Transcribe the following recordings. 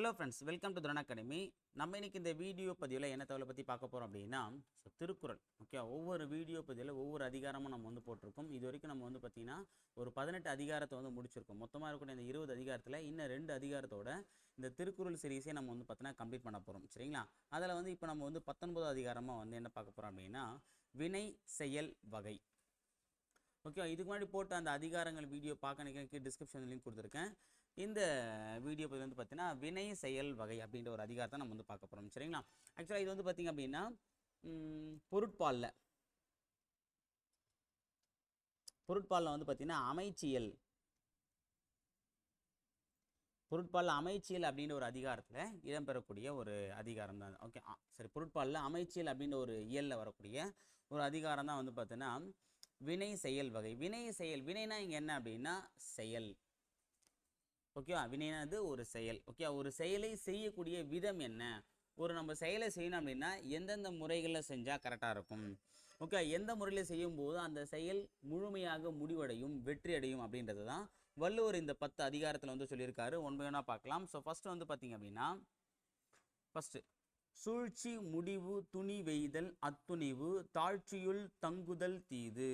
Hello friends welcome to Thuran academy நம்ம இன்னைக்கு இந்த வீடியோ பதிவில் என்ன தகவலை பற்றி பார்க்க போகிறோம் அப்படின்னா திருக்குறள் ஓகே ஒவ்வொரு வீடியோ பதிவில் ஒவ்வொரு அதிகாரமும் நம்ம வந்து போட்டிருக்கோம். இது வரைக்கும் நம்ம வந்து பார்த்திங்கன்னா ஒரு பதினெட்டு அதிகாரத்தை வந்து முடிச்சிருக்கோம். மொத்தமாக இருக்கக்கூடிய இந்த இருபது அதிகாரத்தில் இன்னும் ரெண்டு அதிகாரத்தோட இந்த திருக்குறள் சீரீஸே நம்ம வந்து பார்த்தீங்கன்னா கம்ப்ளீட் பண்ண போகிறோம் சரிங்களா? அதில் வந்து இப்போ நம்ம வந்து பத்தொன்பது அதிகாரமாக வந்து என்ன பார்க்க போகிறோம் அப்படின்னா வினை செயல் வகை. ஓகேவா இதுக்கு முன்னாடி போட்ட அந்த அதிகாரங்கள் வீடியோ பார்க்க நினைக்கிறேன் டிஸ்கிரிப்ஷன் லிங்க் கொடுத்துருக்கேன். இந்த வீடியோ பதிவு வந்து பார்த்தீங்கன்னா வினை செயல் வகை அப்படின்ற ஒரு அதிகாரத்தை நம்ம வந்து பார்க்க போகிறோம் சரிங்களா? ஆக்சுவலாக இது வந்து பார்த்தீங்க அப்படின்னா பொருட்பாலில். பொருட்பாலில் வந்து பார்த்திங்கன்னா அமைச்சியல். பொருட்பாலில் அமைச்சியல் அப்படின்ற ஒரு அதிகாரத்தில் இடம்பெறக்கூடிய ஒரு அதிகாரம் தான். ஓகே ஆ, சரி பொருட்பாலில் அமைச்சியல் அப்படின்ற ஒரு இயலில் வரக்கூடிய ஒரு அதிகாரம் தான் வந்து பார்த்தீங்கன்னா வினை செயல் வகை. வினை செயல். வினைனா இங்கே என்ன அப்படின்னா செயல். ஓகேவா? வினைனாது ஒரு செயல். ஓகேவா? ஒரு செயலை செய்யக்கூடிய விதம் என்ன? ஒரு நம்ம செயலை செய்யணும் அப்படின்னா எந்தெந்த முறைகளில் செஞ்சால் கரெக்டாக இருக்கும்? ஓகே எந்த முறையில் செய்யும்போது அந்த செயல் முழுமையாக முடிவடையும் வெற்றி அடையும் அப்படின்றது தான் வள்ளுவர் இந்த பத்து அதிகாரத்தில் வந்து சொல்லியிருக்காரு. ஒன்பதுனா பார்க்கலாம். ஸோ ஃபஸ்ட்டு வந்து பார்த்தீங்க அப்படின்னா ஃபஸ்ட்டு சூழ்ச்சி முடிவு துணி வெய்தல் அத்துணிவு தாழ்ச்சியுள் தங்குதல் தீது.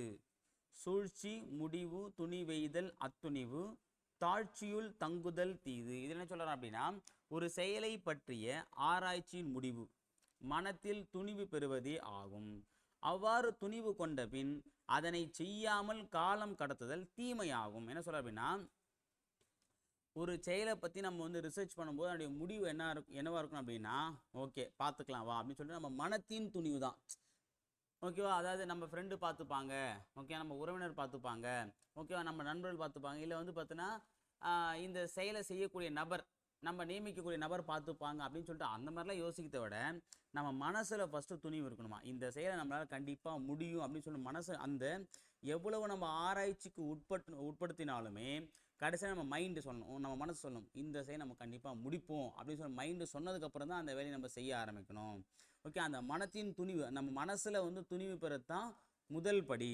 சூழ்ச்சி முடிவு துணி வெய்தல் அத்துணிவு தாழ்ச்சியுள் தங்குதல் தீது. இது என்ன சொல்றாரு அப்படின்னா ஒரு செயலை பற்றிய ஆராய்ச்சியின் முடிவு மனத்தில் துணிவு பெறுவதே ஆகும். அவ்வாறு துணிவு கொண்ட பின் அதனை செய்யாமல் காலம் கடத்துதல் தீமையாகும். என்ன சொல்ற அப்படின்னா ஒரு செயலை பற்றி நம்ம வந்து ரிசர்ச் பண்ணும்போது அதனுடைய முடிவு என்ன இருக்கும் என்னவா இருக்கும் அப்படின்னா ஓகே பார்த்துக்கலாம் வா அப்படின்னு சொல்லிட்டு நம்ம மனத்தின் துணிவு தான் ஓகேவா? அதாவது நம்ம ஃப்ரெண்டு பார்த்துப்பாங்க. ஓகே நம்ம உறவினர் பார்த்துப்பாங்க. ஓகேவா? நம்ம நண்பர்கள் பார்த்துப்பாங்க. இல்லை வந்து பார்த்தீங்கன்னா இந்த செயலை செய்யக்கூடிய நபர் நம்ம நியமிக்கக்கூடிய நபர் பார்த்துப்பாங்க அப்படின்னு சொல்லிட்டு அந்த மாதிரிலாம் யோசிக்கிறத விட நம்ம மனசில் ஃபஸ்ட்டு துணிவு இருக்கணுமா? இந்த செயலை நம்மளால் கண்டிப்பாக முடியும் அப்படின்னு சொல்லி மனசு அந்த எவ்வளவு நம்ம ஆராய்ச்சிக்கு உட்பட்டு உட்படுத்தினாலுமே கடைசியாக நம்ம மைண்டு சொல்லணும் நம்ம மனசு சொல்லணும் இந்த செயலை நம்ம கண்டிப்பாக முடிப்போம் அப்படின்னு சொல்லி மைண்டு சொன்னதுக்கப்புறம் தான் அந்த வேலையை நம்ம செய்ய ஆரம்பிக்கணும். ஓகே அந்த மனத்தின் துணிவு நம்ம மனசில் வந்து துணிவு பெறத்தான் முதல் படி.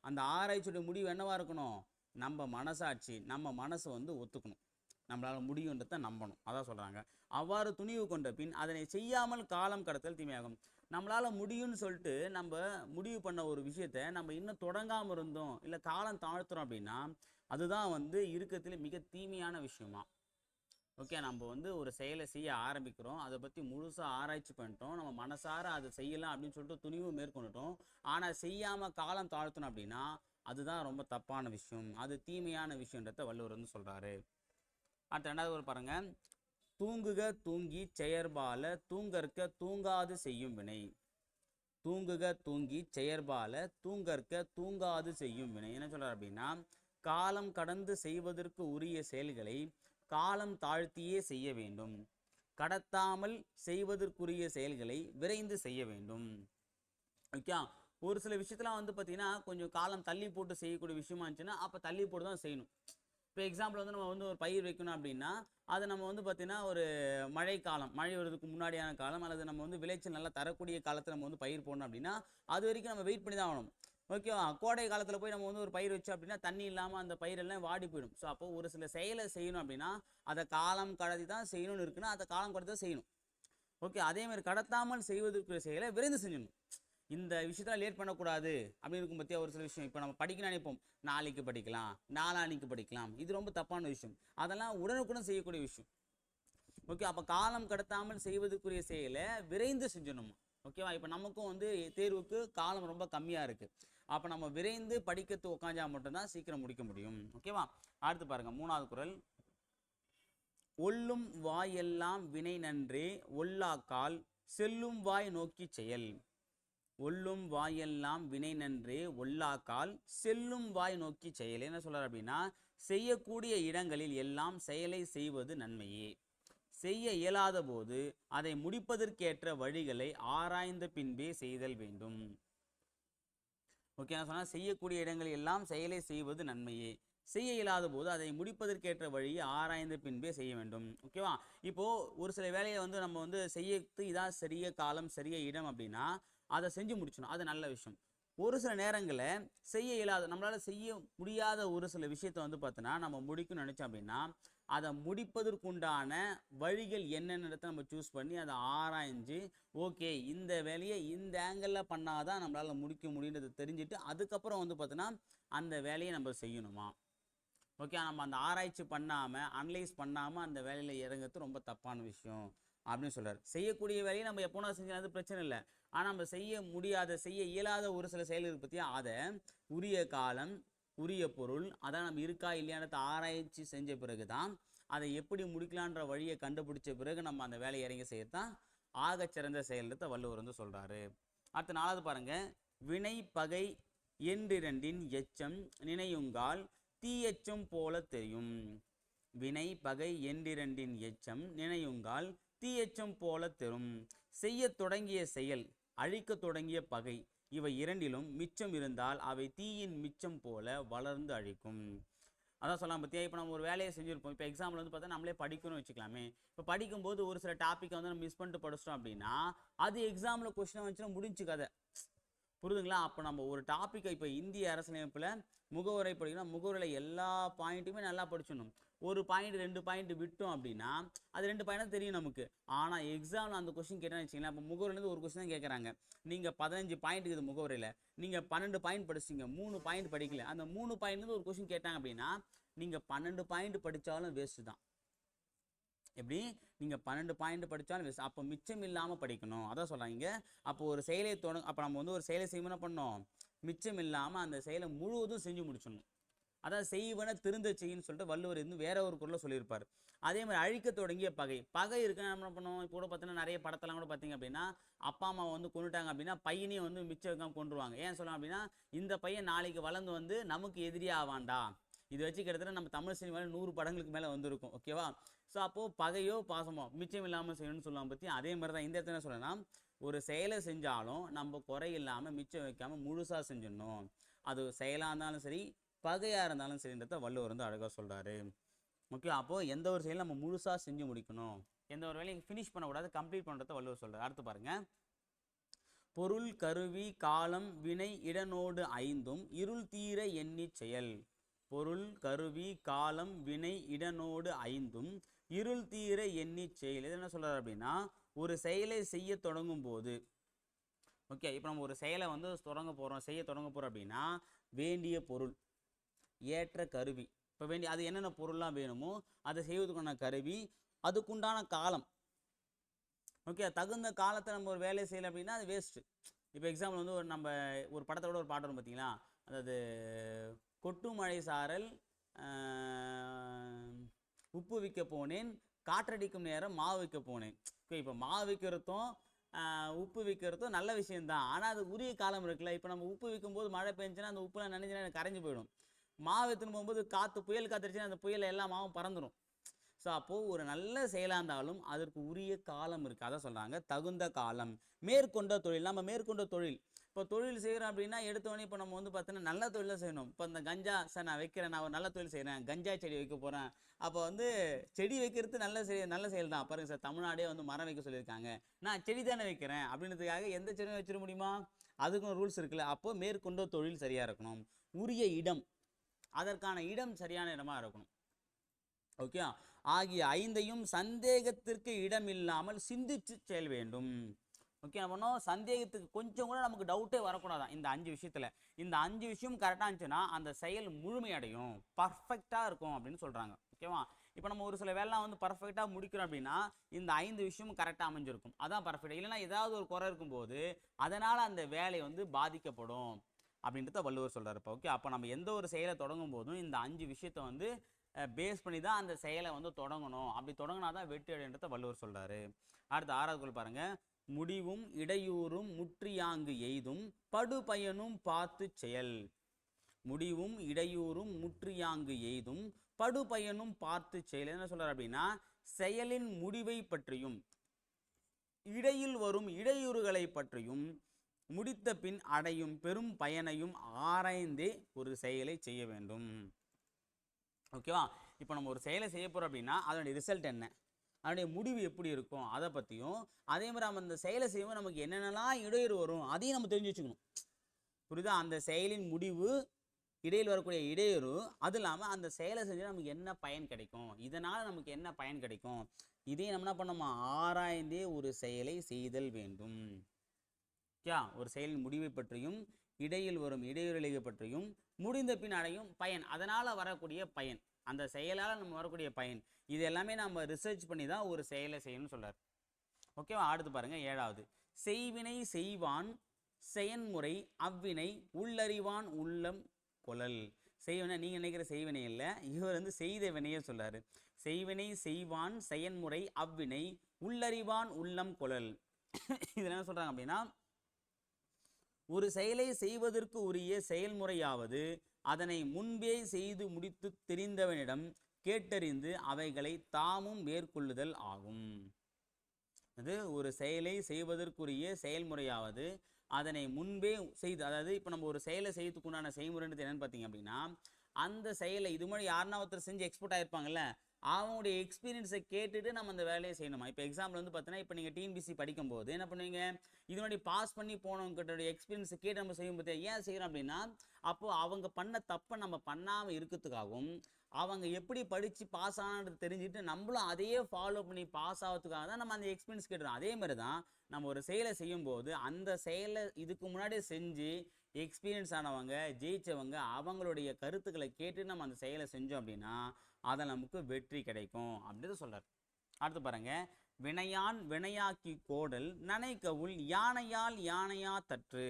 அந்த ஆராய்ச்சியோட முடிவு என்னவாக இருக்கணும்? நம்ம மனசாட்சி நம்ம மனசை வந்து ஒத்துக்கணும். நம்மளால் முடியுன்றதை நம்பணும். அதான் சொல்கிறாங்க அவ்வாறு துணிவு கொண்ட பின் அதனை செய்யாமல் காலம் கடத்தல் தீமையாகும். நம்மளால் முடியும்னு சொல்லிட்டு நம்ம முடிவு பண்ண ஒரு விஷயத்த நம்ம இன்னும் தொடங்காமல் இருந்தோம் இல்லை காலம் தாழ்த்துறோம் அப்படின்னா அதுதான் வந்து இருக்கிறதுல மிக தீமையான விஷயமா. ஓகே நம்ம வந்து ஒரு செயலை செய்ய ஆரம்பிக்கிறோம். அதை பற்றி முழுசாக ஆராய்ச்சி பண்ணிட்டோம். நம்ம மனசார அதை செய்யலாம் அப்படின்னு சொல்லிட்டு துணிவு மேற்கொண்டுட்டோம். ஆனால் செய்யாமல் காலம் தாழ்த்தணும் அப்படின்னா அதுதான் ரொம்ப தப்பான விஷயம். அது தீமையான விஷயன்றத வள்ளுவர் வந்து சொல்கிறாரு அடுத்த ரெண்டாவது ஒரு பாருங்க. தூங்குக தூங்கி செயற்பால தூங்கற்க தூங்காது செய்யும் வினை. தூங்குக தூங்கி செயற்பால தூங்கற்க தூங்காது செய்யும் வினை. என்ன சொல்கிறார் அப்படின்னா காலம் கடந்து செய்வதற்கு உரிய செயல்களை காலம் தாழ்த்தியே செய்ய வேண்டும். கடத்தாமல் செய்வதற்குரிய செயல்களை விரைந்து செய்ய வேண்டும். ஓகே? ஒரு சில விஷயத்தெல்லாம் வந்து பார்த்தீங்கன்னா கொஞ்சம் காலம் தள்ளி போட்டு செய்யக்கூடிய விஷயமா இருந்துச்சுன்னா அப்போ தள்ளி போட்டு தான் செய்யணும். இப்போ எக்ஸாம்பிள் வந்து நம்ம வந்து ஒரு பயிர் வைக்கணும் அப்படின்னா அது நம்ம வந்து பார்த்தீங்கன்னா ஒரு மழை காலம் மழை வர்றதுக்கு முன்னாடியான காலம் அல்லது நம்ம வந்து விளைச்சல் நல்லா தரக்கூடிய காலத்தில் நம்ம வந்து பயிர் போடணும் அப்படின்னா அது வரைக்கும் நம்ம வெயிட் பண்ணி தான் ஆகணும். ஓகேவா கோடை காலத்தில் போய் நம்ம வந்து ஒரு பயிர் வச்சோம் அப்படின்னா தண்ணி இல்லாமல் அந்த பயிரெல்லாம் வாடி போயிடும். ஸோ அப்போ ஒரு சில செயலை செய்யணும் அப்படின்னா அதை காலம் கடத்தி தான் செய்யணும்னு இருக்குன்னா அதை காலம் கடத்தி தான் செய்யணும். ஓகே அதே மாதிரி கடத்தாமல் செய்வதற்கு செயலை விரைந்து செஞ்சிடணும் இந்த விஷயத்தில் லேட் பண்ணக்கூடாது அப்படின்னு இருக்கும் பற்றிய ஒரு சில விஷயம். இப்போ நம்ம படிக்க நினைப்போம். நாளைக்கு படிக்கலாம் நாளானிக்கு படிக்கலாம். இது ரொம்ப தப்பான விஷயம். அதெல்லாம் உடனுக்குடன் செய்யக்கூடிய விஷயம். ஓகே அப்போ காலம் கடத்தாமல் செய்வதற்குரிய செயலை விரைந்து செஞ்சிடணும் ஓகேவா இப்போ நமக்கும் வந்து தேர்வுக்கு காலம் ரொம்ப கம்மியாக இருக்குது அப்போ நம்ம விரைந்து படிக்கத்து உட்காந்தா மட்டும்தான் சீக்கிரம் முடிக்க முடியும். ஓகேவா அடுத்து பாருங்க மூணாவது குறள் ஒல்லும் வாயெல்லாம் வினை நன்றே ஒல்லாக்கால் செல்லும் வாய் நோக்கி செயல். ஒல்லும் வாயெல்லாம் வினை நன்றே ஒல்லாக்கால் செல்லும் வாய் நோக்கி செயல். என்ன சொல்கிறார் அப்படின்னா செய்யக்கூடிய இடங்களில் எல்லாம் செயலை செய்வது நன்மையே. செய்ய இயலாத போது அதை முடிப்பதற்கேற்ற வழிகளை ஆராய்ந்த பின்பே செய்தல் வேண்டும். ஓகே நான் செய்யக்கூடிய இடங்கள் எல்லாம் செயலை செய்வது நன்மையே. செய்ய இயலாத போது அதை முடிப்பதற்கேற்ற வழியை ஆராய்ந்த பின்பே செய்ய வேண்டும். ஓகேவா இப்போது ஒரு சில வேலையை வந்து நம்ம வந்து செய்யத்து இதான் சரிய காலம் சரிய இடம் அப்படின்னா அதை செஞ்சு முடிச்சணும் அது நல்ல விஷயம். ஒரு சில நேரங்களில் செய்ய இயலாத நம்மளால் செய்ய முடியாத ஒரு சில விஷயத்த வந்து பார்த்தோன்னா நம்ம முடிக்கணும்னு நினச்சோம் அப்படின்னா அதை முடிப்பதற்குண்டான வழிகள் என்னென்னத்தை நம்ம சூஸ் பண்ணி அதை ஆராய்ஞ்சு ஓகே இந்த வேலையை இந்த ஆங்கிளில் பண்ணாதான் நம்மளால் முடிக்க முடியுன்றதை தெரிஞ்சுட்டு அதுக்கப்புறம் வந்து பார்த்தோன்னா அந்த வேலையை நம்ம செய்யணுமா? ஓகே நம்ம அந்த ஆராய்ச்சி பண்ணாமல் அனலைஸ் பண்ணாமல் அந்த வேலையில் இறங்குறது ரொம்ப தப்பான விஷயம் அப்படின்னு சொல்கிறார் செய்யக்கூடிய வேலையை நம்ம எப்போனா செஞ்சாலும் பிரச்சனை இல்லை. ஆனால் நம்ம செய்ய முடியாத செய்ய இயலாத ஒரு சில செயல்கள் பற்றி அதை உரிய காலம் உரிய பொருள் அதான் நம்ம இருக்கா இல்லையானதை ஆராய்ச்சி செஞ்ச பிறகு தான் அதை எப்படி முடிக்கலான்ற வழியை கண்டுபிடிச்ச பிறகு நம்ம அந்த வேலையை இறங்கி செய்யத்தான் ஆகச்சிறந்த செயல்ன்றத வள்ளுவர் வந்து சொல்கிறாரு அடுத்த நாலாவது பாருங்க. வினை பகை என்றிரண்டின் எச்சம் நினையுங்கால் தீயச்சம் போல தெரியும். வினை பகை என்றிரண்டின் எச்சம் நினையுங்கால் தீயச்சம் போல தெரும் செய்யத் தொடங்கிய செயல் அழிக்கத் தொடங்கிய பகை இவை இரண்டிலும் மிச்சம் இருந்தால் அவை தீயின் மிச்சம் போல வளர்ந்து அழிக்கும். அதான் சொல்லலாம் பார்த்தியா இப்போ நம்ம ஒரு வேலையை செஞ்சுருப்போம். இப்போ எக்ஸாம்பிள் வந்து பார்த்தா நம்மளே படிக்கணும்னு வச்சுக்கலாமே. இப்போ படிக்கும்போது ஒரு சில டாப்பிக்கை வந்து நம்ம மிஸ் பண்ணிட்டு படிச்சிட்டோம் அப்படின்னா அது எக்ஸாமில் கொஸ்டின் வந்துச்சுன்னா முடிஞ்சு கதை புரியுதுங்களா அப்போ நம்ம ஒரு டாப்பிக்கை இப்போ இந்திய அரசியலமைப்பில் முகவுரை படிக்கணும் முகவுரையில் எல்லா பாயிண்ட்டுமே நல்லா படிச்சிடணும். ஒரு பாயிண்ட் ரெண்டு பாயிண்ட் விட்டோம் அப்படின்னா அது ரெண்டு பாயிண்ட் தெரியும் நமக்கு. ஆனால் எக்ஸாமில் அந்த கொஸ்டின் கேட்டேன்னு வச்சிங்களேன் இப்போ முகவரிலேருந்து ஒரு கொஸ்டின் தான் கேட்குறாங்க நீங்கள் பதினஞ்சு பாயிண்ட் இருக்குது முகவுரையில். நீங்கள் பன்னெண்டு பாயிண்ட் படிச்சிங்க. மூணு பாயிண்ட் படிக்கல. அந்த மூணு பாயிண்ட்லேருந்து ஒரு கொஸ்டின் கேட்டாங்க அப்படின்னா நீங்கள் பன்னெண்டு பாயிண்ட் படித்தாலும் வேஸ்ட்டு தான். எப்படி? நீங்கள் பன்னெண்டு பாயிண்ட் படித்தாலும் வேஸ்ட் அப்போ மிச்சம் இல்லாமல் படிக்கணும். அதான் சொல்கிறாங்க அப்போ ஒரு செயலை தொடங்க அப்போ நம்ம வந்து ஒரு செயலை செய்யணும் பண்ணோம்? மிச்சம் இல்லாமல் அந்த செயலை முழுவதும் செஞ்சு முடிச்சிடணும். அதான் செய்வன திருந்த செய்யின்னு சொல்லிட்டு வள்ளுவர் இருந்து வேற ஒரு குரலில் சொல்லியிருப்பார். அதே மாதிரி அழிக்க தொடங்கிய பகை. பகை இருக்குன்னா நம்ம என்ன பண்ணுவோம்? இப்போ கூட பார்த்தீங்கன்னா நிறைய படத்தெல்லாம் கூட பார்த்தீங்க அப்படின்னா அப்பா அம்மா வந்து கொண்டுட்டாங்க அப்படின்னா பையனையும் வந்து மிச்சம் வைக்காம கொண்டுருவாங்க ஏன் சொல்லலாம் அப்படின்னா இந்த பையன் நாளைக்கு வளர்ந்து வந்து நமக்கு எதிரியாக ஆவான்டா. இது வச்சு கிட்டத்தட்ட நம்ம தமிழ் சினிமாவில் நூறு படங்களுக்கு மேலே வந்திருக்கும். ஓகேவா ஸோ அப்போது பகையோ பாசமோ மிச்சம் இல்லாமல் செய்யணும்னு சொல்லலாம் பற்றி அதே மாதிரி தான் இந்த இடத்துல என்ன ஒரு செயலை செஞ்சாலும் நம்ம குறை இல்லாமல் மிச்சம் வைக்காமல் முழுசாக செஞ்சிடணும். அது செயலாக இருந்தாலும் சரி பகையாக இருந்தாலும் சரின்றத வள்ளுவர் வந்து அழகாக சொல்கிறாரு ஓகே அப்போது எந்த ஒரு செயலும் நம்ம முழுசாக செஞ்சு முடிக்கணும். எந்த ஒரு வேலையும் ஃபினிஷ் பண்ணக்கூடாது கம்ப்ளீட் பண்ணுறத வள்ளுவர் சொல்கிறார் அடுத்து பாருங்கள் பொருள் கருவி காலம் வினை இடனோடு ஐந்தும் இருள் தீர எண்ணி செயல். பொருள் கருவி காலம் வினை இடனோடு ஐந்தும் இருள் தீர எண்ணி செயல். இது என்ன சொல்கிறார் அப்படின்னா ஒரு செயலை செய்ய தொடங்கும் போது ஓகே இப்போ நம்ம ஒரு செயலை வந்து தொடங்க போகிறோம் செய்ய தொடங்க போகிறோம் அப்படின்னா வேண்டிய பொருள் ஏற்ற கருவி. இப்போ வேண்டிய அது என்னென்ன பொருள்லாம் வேணுமோ அதை செய்வதற்கான கருவி அதுக்குண்டான காலம். ஓகே தகுந்த காலத்தை நம்ம ஒரு வேலையை செய்யலை அப்படின்னா அது வேஸ்ட்டு இப்போ எக்ஸாம்பிள் வந்து ஒரு நம்ம ஒரு படத்தோட ஒரு பாட்டு வரும் பார்த்தீங்களா அதாவது கொட்டு மழை சாரல் உப்பு விற்க போனேன் காற்றடிக்கும் நேரம் மாவு விற்க போனேன். ஓகே இப்போ மாவு விற்கிறதும் உப்பு விற்கிறதும் நல்ல விஷயம்தான். ஆனால் அது உரிய காலம் இருக்குல்ல. இப்போ நம்ம உப்பு விற்கும்போது மழை பெஞ்சுன்னா அந்த உப்புலாம் நினைஞ்சுன்னா கரைஞ்சு போயிடும். மாவு எடுத்துன்னு போகும்போது காற்று புயல் காத்துருச்சுன்னா அந்த புயல் எல்லா மாவும் பறந்துடும் ஸோ அப்போது ஒரு நல்ல செயலாக இருந்தாலும் அதற்கு உரிய காலம் இருக்குது அதான் சொல்கிறாங்க தகுந்த காலம். மேற்கொண்ட தொழில். நம்ம மேற்கொண்ட தொழில். இப்போ தொழில் செய்கிறோம் அப்படின்னா எடுத்தோடனே இப்போ நம்ம வந்து பார்த்தோன்னா நல்ல தொழிலாக செய்யணும். இப்போ இந்த கஞ்சா சார் நான் வைக்கிறேன் நான் ஒரு நல்ல தொழில் செய்கிறேன் கஞ்சா செடி வைக்க போகிறேன் அப்போ வந்து செடி வைக்கிறது நல்ல செய் நல்ல செயல் தான். பாருங்கள் சார் தமிழ்நாடே வந்து மரம் வைக்க சொல்லியிருக்காங்க. நான் செடி தானே வைக்கிறேன். அப்படின்றதுக்காக எந்த செடியும் வச்சிட முடியுமா? அதுக்கும் ரூல்ஸ் இருக்குல்ல. அப்போ மேற்கொண்ட தொழில் சரியாக இருக்கணும். உரிய இடம். அதற்கான இடம் சரியான இடமா இருக்கணும். ஓகே ஆகிய ஐந்தையும் சந்தேகத்திற்கு இடம் இல்லாமல் சிந்திச்சு செயல் வேண்டும். ஓகே அப்படின்னா சந்தேகத்துக்கு கொஞ்சம் கூட நமக்கு டவுட்டே வரக்கூடாதான். இந்த அஞ்சு விஷயத்தில். இந்த அஞ்சு விஷயம் கரெக்டாக இருந்துச்சுன்னா அந்த செயல் முழுமையடையும். பர்ஃபெக்டாக இருக்கும் அப்படின்னு சொல்கிறாங்க ஓகேவா இப்போ நம்ம ஒரு சில வேலை வந்து பர்ஃபெக்டாக முடிக்கிறோம் அப்படின்னா இந்த ஐந்து விஷயமும் கரெக்டாக அமைஞ்சிருக்கும். அதான் பர்ஃபெக்ட் இல்லைன்னா ஏதாவது ஒரு குறை இருக்கும்போது அதனால் அந்த வேலை வந்து பாதிக்கப்படும். அப்படின்றத வள்ளுவர் சொல்கிறார் இப்போ. ஓகே அப்போ நம்ம எந்த ஒரு செயலை தொடங்கும் போதும் இந்த அஞ்சு விஷயத்தை வந்து பேஸ் பண்ணி தான் அந்த செயலை வந்து தொடங்கணும். அப்படி தொடங்கினா தான் வெற்றி அடைன்றத வள்ளுவர் சொல்கிறாரு அடுத்து ஆறாவது குரல் பாருங்க. முடிவும் இடையூறும் முற்றியாங்கு எய்தும் படுபயனும் பார்த்து செயல். முடிவும் இடையூறும் முற்றியாங்கு எய்தும் படுபயனும் பார்த்து செயல். என்ன சொல்கிறார் அப்படின்னா செயலின் முடிவை பற்றியும் இடையில் வரும் இடையூறுகளை பற்றியும் முடித்த பின் அடையும் பெரும் பயனையும் ஆராய்ந்தே ஒரு செயலை செய்ய வேண்டும். ஓகேவா? இப்போ நம்ம ஒரு செயலை செய்ய போகிறோம் அப்படின்னா அதனுடைய ரிசல்ட் என்ன? அதனுடைய முடிவு எப்படி இருக்கும்? அதை பற்றியும் அதே மாதிரி நம்ம அந்த செயலை செய்யும்போது நமக்கு என்னென்னலாம் இடையூறு வரும் அதையும் நம்ம தெரிஞ்சு வச்சுக்கணும். புரியுதா? அந்த செயலின் முடிவு இடையில் வரக்கூடிய இடையூறு அது இல்லாமல் அந்த செயலை செஞ்சு நமக்கு என்ன பயன் கிடைக்கும்? இதனால் நமக்கு என்ன பயன் கிடைக்கும்? இதையும் நம்ம என்ன பண்ணோமா ஆராய்ந்தே ஒரு செயலை செய்தல் வேண்டும். ஓகே ஒரு செயலின் முடிவை பற்றியும் இடையில் வரும் இடையூறுகளை பற்றியும் முடிந்த பின் அடையும் பயன். அதனால் வரக்கூடிய பயன். அந்த செயலால் நம்ம வரக்கூடிய பயன். இது எல்லாமே நம்ம ரிசர்ச் பண்ணி தான் ஒரு செயலை செய்யணும்னு சொல்கிறார் ஓகேவா அடுத்து பாருங்கள் ஏழாவது. செய்வினை செய்வான் செயன்முறை அவ்வினை உள்ளறிவான் உள்ளம் கொழல். செய்வினை நீங்கள் நினைக்கிற செய்வினை இல்லை. இவர் வந்து செய்த வினையை சொல்கிறார் செய்வினை செய்வான் செயன்முறை அவ்வினை உள்ளறிவான் உள்ளம் கொழல். இதில் என்ன சொல்கிறாங்க அப்படின்னா ஒரு செயலை செய்வதற்கு உரிய செயல்முறையாவது அதனை முன்பே செய்து முடித்து தெரிந்தவனிடம் கேட்டறிந்து அவைகளை தாமும் மேற்கொள்ளுதல் ஆகும். அது ஒரு செயலை செய்வதற்குரிய செயல்முறையாவது அதனை முன்பே செய்து அதாவது இப்போ நம்ம ஒரு செயலை செய்யறதுக்கு உண்டான செய்முறைன்றது என்னன்னு பார்த்தீங்க அப்படின்னா அந்த செயலை இது மாதிரி யாருன்னா ஒருத்தர் செஞ்சு எக்ஸ்போர்ட் ஆயிருப்பாங்கல்ல அவங்களுடைய எக்ஸ்பீரியன்ஸை கேட்டுட்டு நம்ம அந்த வேலையை செய்யணுமா? இப்போ எக்ஸாம்பிள் வந்து பார்த்தீங்கன்னா இப்போ நீங்கள் டிஎன்பிசி படிக்கும்போது என்ன பண்ணுவீங்க? இது மாதிரி பாஸ் பண்ணி போனவங்கிட்ட எக்ஸ்பீரியன்ஸை கேட்டு நம்ம செய்யும் போது ஏன் செய்கிறோம் அப்படின்னா அப்போது அவங்க பண்ண தப்பை நம்ம பண்ணாமல் இருக்கிறதுக்காகவும் அவங்க எப்படி படித்து பாஸ் ஆனது தெரிஞ்சுட்டு நம்மளும் அதையே ஃபாலோ பண்ணி பாஸ் ஆகிறதுக்காக தான் நம்ம அந்த எக்ஸ்பீரியன்ஸ் கேட்டுறோம் அதே மாதிரி தான் நம்ம ஒரு செயலை செய்யும்போது அந்த செயலை இதுக்கு முன்னாடி செஞ்சு எக்ஸ்பீரியன்ஸ் ஆனவங்க ஜெயிச்சவங்க அவங்களுடைய கருத்துக்களை கேட்டு நம்ம அந்த செயலை செஞ்சோம் அப்படின்னா அதில் நமக்கு வெற்றி கிடைக்கும் அப்படின்னு சொல்கிறார் அடுத்து பாருங்க வினையான் வினையாக்கி கோடல் நனைக்கவுள் யானையால் யானையா தற்று.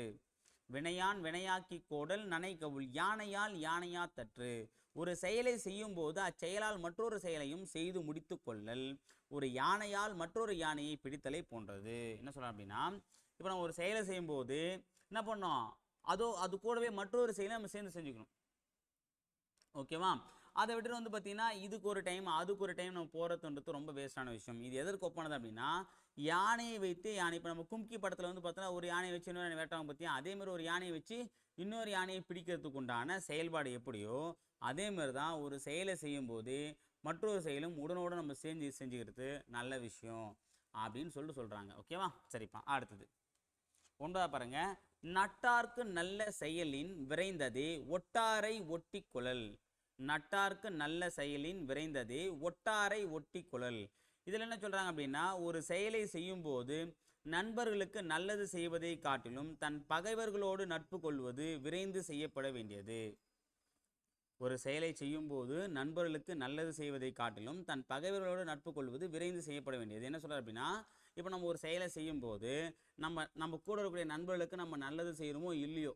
வினையான் வினையாக்கி கோடல் நனைக்கவுள் யானையால் யானையா தற்று. ஒரு செயலை செய்யும் போது அச்செயலால் மற்றொரு செயலையும் செய்து முடித்து கொள்ளல். ஒரு யானையால் மற்றொரு யானையை பிடித்தலை போன்றது. என்ன சொல்றோம் அப்படின்னா இப்போ நம்ம ஒரு செயலை செய்யும்போது என்ன பண்ணோம்? அதோ அது கூடவே மற்றொரு செயலை நம்ம சேர்ந்து செஞ்சுக்கணும். ஓகேவா அதை விட்டுட்டு வந்து பார்த்தீங்கன்னா இதுக்கு ஒரு டைம் அதுக்கு ஒரு டைம் நம்ம போகிறதுன்றது ரொம்ப வேஸ்டான விஷயம். இது எதற்கு ஒப்பானது அப்படின்னா யானையை வைத்து யானை இப்போ நம்ம கும்கி படத்தில் வந்து பார்த்தோன்னா ஒரு யானையை வச்சு இன்னொரு யானை வேட்டாங்க பார்த்தியா அதே மாதிரி ஒரு யானையை வச்சு இன்னொரு யானையை பிடிக்கிறதுக்கு உண்டான செயல்பாடு எப்படியோ அதே மாதிரி தான் ஒரு செயலை செய்யும்போது மற்றொரு செயலும் உடனோடு நம்ம செஞ்சு செஞ்சுக்கிறது நல்ல விஷயம் அப்படின்னு சொல்லிட்டு சொல்கிறாங்க ஓகேவா சரிப்பா அடுத்தது. ஒன்பதா பாருங்க. நட்டார்க்கு நல்ல செயலின் விரைந்ததே ஒட்டாரை ஒட்டி குழல். நட்டார்க்கு நல்ல செயலின் விரைந்ததே ஒட்டாரை ஒட்டி குழல். இதில் என்ன சொல்கிறாங்க அப்படின்னா ஒரு செயலை செய்யும்போது நண்பர்களுக்கு நல்லது செய்வதை காட்டிலும் தன் பகைவர்களோடு நட்பு கொள்வது விரைந்து செய்யப்பட வேண்டியது. ஒரு செயலை செய்யும்போது நண்பர்களுக்கு நல்லது செய்வதை காட்டிலும் தன் பகைவர்களோடு நட்பு கொள்வது விரைந்து செய்யப்பட வேண்டியது. என்ன சொல்கிறார் அப்படின்னா இப்போ நம்ம ஒரு செயலை செய்யும்போது நம்ம நம்ம கூட இருக்கக்கூடிய நண்பர்களுக்கு நம்ம நல்லது செய்கிறோமோ இல்லையோ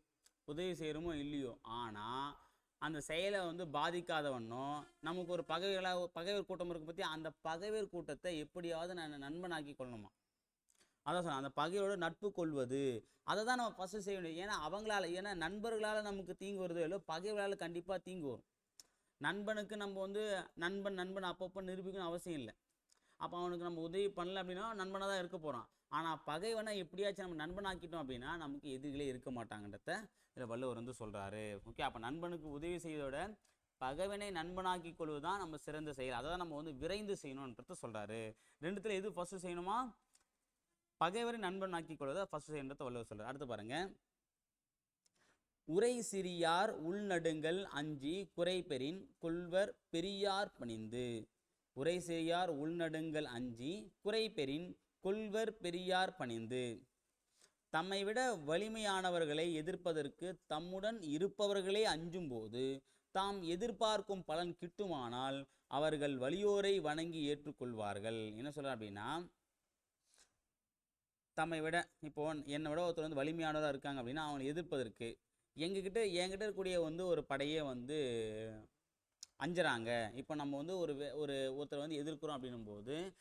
உதவி செய்கிறோமோ இல்லையோ ஆனால் அந்த செயலை வந்து பாதிக்காதவண்ணம் நமக்கு ஒரு பகைவர்களாக பகைவர் கூட்டம் இருக்க பற்றி அந்த பகைவர் கூட்டத்தை எப்படியாவது நான் நண்பனாக்கி கொள்ளணுமா? அதான் சொன்னேன் அந்த பகையோட நட்பு கொள்வது அதை தான் நம்ம ஃபஸ்ட்டு செய்ய வேண்டியது. ஏன்னா அவங்களால ஏன்னா நண்பர்களால் நமக்கு தீங்கு வருதோ இல்லையோ பகைவர்களால் கண்டிப்பாக தீங்கு வரும். நண்பனுக்கு நம்ம வந்து நண்பன் நண்பன் அப்பப்போ நிரூபிக்கணும் அவசியம் இல்லை. அப்போ அவனுக்கு நம்ம உதவி பண்ணல அப்படின்னா நண்பனாக தான் இருக்க போகிறான் ஆனால் பகைவனை எப்படியாச்சும் நம்ம நண்பனாக்கிட்டோம் அப்படின்னா நமக்கு எதிரிகளே இருக்க மாட்டாங்கன்றத இதில் வள்ளுவர் வந்து சொல்கிறாரு ஓகே அப்போ நண்பனுக்கு உதவி செய்வதோட பகைவனை நண்பனாக்கி கொள்வது தான் நம்ம சிறந்த செயல். அதை தான் நம்ம வந்து விரைந்து செய்யணுன்றத சொல்கிறாரு ரெண்டுத்தில் எது ஃபஸ்ட்டு செய்யணுமா? பகைவரை நண்பன் ஆக்கிக் கொள்வதை ஃபஸ்ட்டு செய்யணுன்றத வள்ளுவர் சொல்கிறார் அடுத்து பாருங்கள் உரை சிறியார் உள்நடுங்கள் அஞ்சி குறைபெறின் கொள்வர் பெரியார் பணிந்து. உரை செய்யார் உள்நடுங்கள் அஞ்சி குறைபெறின் கொள்வர் பெரியார் பணிந்து. தம்மை விட வலிமையானவர்களை எதிர்ப்பதற்கு தம்முடன் இருப்பவர்களே அஞ்சும்போது தாம் எதிர்பார்க்கும் பலன் கிட்டுமானால் அவர்கள் வலியோரை வணங்கி ஏற்றுக்கொள்வார்கள். என்ன சொல்ற அப்படின்னா தம்மை விட இப்போ என்னை விட ஒருத்தர் வந்து வலிமையானவராக இருக்காங்க அப்படின்னா அவங்களை எதிர்ப்பதற்கு எங்ககிட்ட என்கிட்ட இருக்கக்கூடிய வந்து ஒரு படையே வந்து அஞ்சுறாங்க. இப்போ நம்ம வந்து ஒரு வே- ஒரு ஒருத்தர் வந்து எதிர்க்கிறோம் அப்படின்னும் போது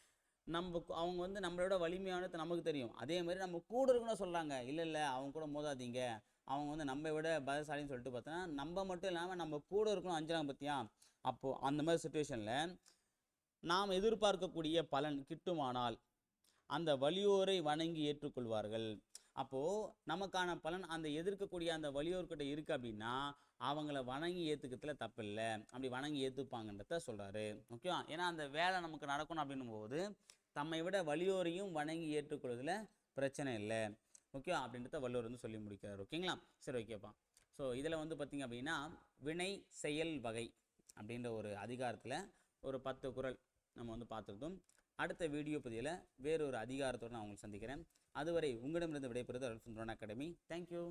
நம்ம கு- அவங்க வந்து நம்மளோட வலிமையானது நமக்கு தெரியும். அதே மாதிரி நம்ம கூட இருக்கணும் சொல்கிறாங்க இல்லை இல்லை அவங்க கூட மோதாதீங்க. அவங்க வந்து நம்ம விட பலசாலின்னு சொல்லிட்டு பார்த்தோன்னா நம்ம மட்டும் இல்லாமல் நம்ம கூட இருக்கணும் அஞ்சுறாங்க பார்த்தியா அப்போது அந்த மாதிரி சுச்சுவேஷனில் நாம் எதிர்பார்க்கக்கூடிய பலன் கிட்டுமானால் அந்த வலியோரை வணங்கி ஏற்றுக்கொள்வார்கள். அப்போது நமக்கான பலன் அந்த எதிர்க்கக்கூடிய அந்த வலியோர்கிட்ட இருக்குது அப்படின்னா அவங்கள வணங்கி ஏற்றுக்கிறதுல தப்பில்லை. அப்படி வணங்கி ஏற்றுப்பாங்கன்றத சொல்கிறாரு ஓகேவா? ஏன்னா அந்த வேலை நமக்கு நடக்கணும் அப்படின்னும் போது தம்மை விட வலியோரையும் வணங்கி ஏற்றுக்கொள்வதில் பிரச்சனை இல்லை. ஓகே அப்படின்றத வள்ளுவர் வந்து சொல்லி முடிக்கிறார். ஓகேங்களா? சரி ஓகேப்பா ஸோ இதில் வந்து பார்த்திங்க அப்படின்னா வினை செயல் வகை அப்படின்ற ஒரு அதிகாரத்தில் ஒரு பத்து குறள் நம்ம வந்து பார்த்துருந்தோம் அடுத்த வீடியோ பதிவில் வேறொரு அதிகாரத்தோடு நான் உங்களுக்கு சந்திக்கிறேன். அதுவரை உங்களிடமிருந்து விடைபெறுவது அல்ஃபன் அகாடமி. தேங்க்யூ